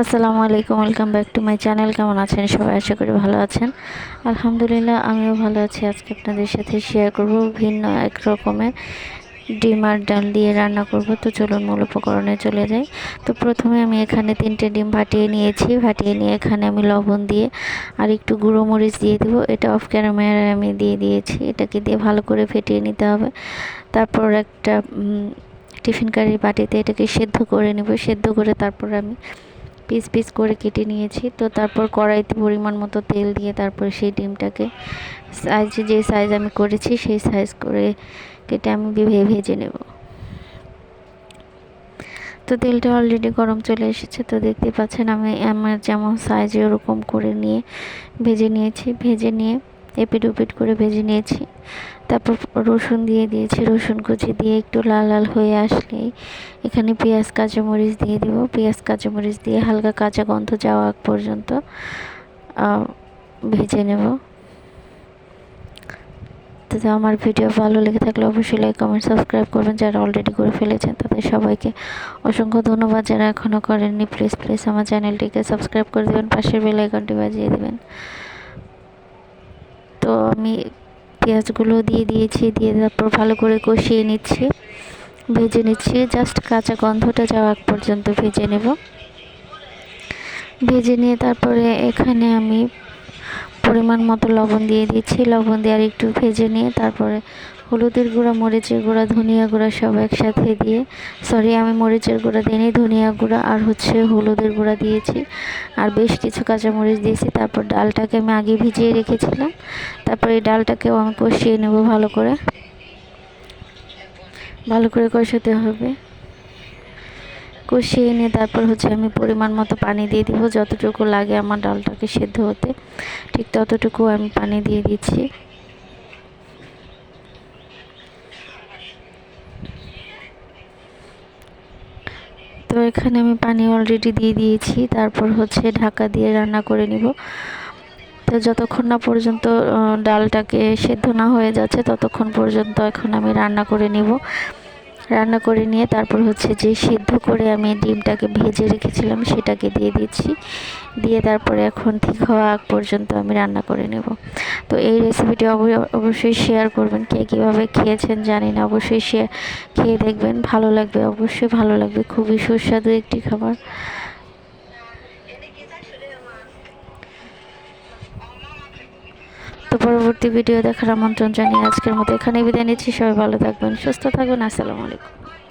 আসসালামু আলাইকুম, welcome back to my channel. কেমন আছেন সবাই? আশা করি ভালো আছেন। আলহামদুলিল্লাহ, আমিও ভালো আছি। আজকে আপনাদের সাথে শেয়ার করব ভিন্ন এক রকমের ডিম আর ডাল দিয়ে রান্না করব। তো চলুন মূল উপকরণে চলে যাই। তো প্রথমে আমি এখানে তিনটে ডিম ফাটিয়ে নিয়েছি। ফাটিয়ে নিয়ে এখানে আমি লবণ দিয়ে আর একটু গুঁড়ো মরিচ দিয়ে দিব। এটা অফ ক্যামেরায় আমি দিয়ে দিয়েছি। এটাকে দিয়ে ভালো করে ফেটিয়ে নিতে হবে। তারপর একটা টিফিন কারির বাটিতে এটাকে সেদ্ধ করে নেব। সেদ্ধ করে তারপর আমি পিস পিস করে কেটে নিয়েছি। তো তারপর কড়াইতে পরিমাণ মতো তেল দিয়ে তারপর সেই ডিমটাকে সাইজ যে সাইজ আমি করেছি সেই সাইজ করে কেটে আমি ভেজে নেব। তো তেলটা অলরেডি গরম চলে এসেছে। তো দেখতে পাচ্ছেন আমি আমার যেমন সাইজে ওরকম করে নিয়ে ভেজে নিয়েছি। ভেজে নিয়ে এপিট উপিট করে ভেজে নিয়েছি। তারপর রসুন দিয়ে দিয়েছি, রসুন কুচি দিয়ে একটু লাল লাল হয়ে আসলেই এখানে পেঁয়াজ, কাঁচামরিচ দিয়ে দিব। পেঁয়াজ, কাঁচামরিচ দিয়ে হালকা কাঁচা গন্ধ যাওয়া আগ পর্যন্ত ভেজে নেব। তো আমার ভিডিও ভালো লেগে থাকলে অবশ্যই লাইক কমেন্ট সাবস্ক্রাইব করবেন। যারা অলরেডি করে ফেলেছেন, তাদের সবাইকে অসংখ্য ধন্যবাদ। যারা এখনও করেননি প্লিজ প্লিজ আমার চ্যানেলটিকে সাবস্ক্রাইব করে দেবেন, পাশের বেল আইকনটি বাজিয়ে দেবেন। তো আমি পেঁয়াজগুলো দিয়ে দিয়েছি, দিয়ে তারপর ভালো করে কষিয়ে নিচ্ছি, ভেজে নিচ্ছি। জাস্ট কাঁচা গন্ধটা যাওয়া পর্যন্ত ভেজে নেব। ভেজে নিয়ে তারপরে এখানে আমি পরিমাণ মতো লবণ দিয়ে দিচ্ছি। লবণ দিয়ে আর একটু ভেজে নিয়ে তারপরে হলুদের গুঁড়া, মরিচের গুঁড়া, ধনিয়া গুঁড়া সব একসাথে দিয়ে সরি আমি মরিচের গুঁড়া দিইনি, ধনিয়া গুঁড়া আর হচ্ছে হলুদের গুঁড়া দিয়েছি। আর বেশ কিছু কাঁচামরিচ দিয়েছি, তারপর ডালটাকে আমি আগে ভিজিয়ে রেখেছিলাম, তারপর এই ডালটাকেও আমি কষিয়ে নেব ভালো করে। ভালো করে কষাতে হবে। কষিয়ে এনে তারপর হচ্ছে আমি পরিমাণ মতো পানি দিয়ে দিব, যতটুকু লাগে আমার ডালটাকে সেদ্ধ হতে। ঠিক ততটুকু আমি পানি দিয়ে দিচ্ছি। তো এখানে আমি পানি অলরেডি দিয়ে দিয়েছি, তারপর হচ্ছে ঢাকা দিয়ে রান্না করে নিব। তো যতক্ষণ না পর্যন্ত ডালটাকে সেদ্ধ না হয়ে যাচ্ছে, ততক্ষণ পর্যন্ত এখন আমি রান্না করে নিব। রান্না করে নিয়ে তারপর হচ্ছে যে সিদ্ধ করে আমি ডিমটাকে ভেজে রেখেছিলাম, সেটাকে দিয়ে দিচ্ছি। দিয়ে তারপরে এখন ঠিক হওয়া আগ পর্যন্ত আমি রান্না করে নেব। তো এই রেসিপিটি অবশ্যই শেয়ার করবেন, কে কীভাবে খেয়েছেন জানি না, অবশ্যই শেয়ার খেয়ে দেখবেন। ভালো লাগবে, অবশ্যই ভালো লাগবে। খুবই সুস্বাদু একটি খাবার। তো পরবর্তী ভিডিও দেখার আমন্ত্রণ জানিয়ে আজকের মতো এখানে বিদায় নিচ্ছি। সবাই ভালো থাকবেন, সুস্থ থাকবেন। আসসালামু আলাইকুম।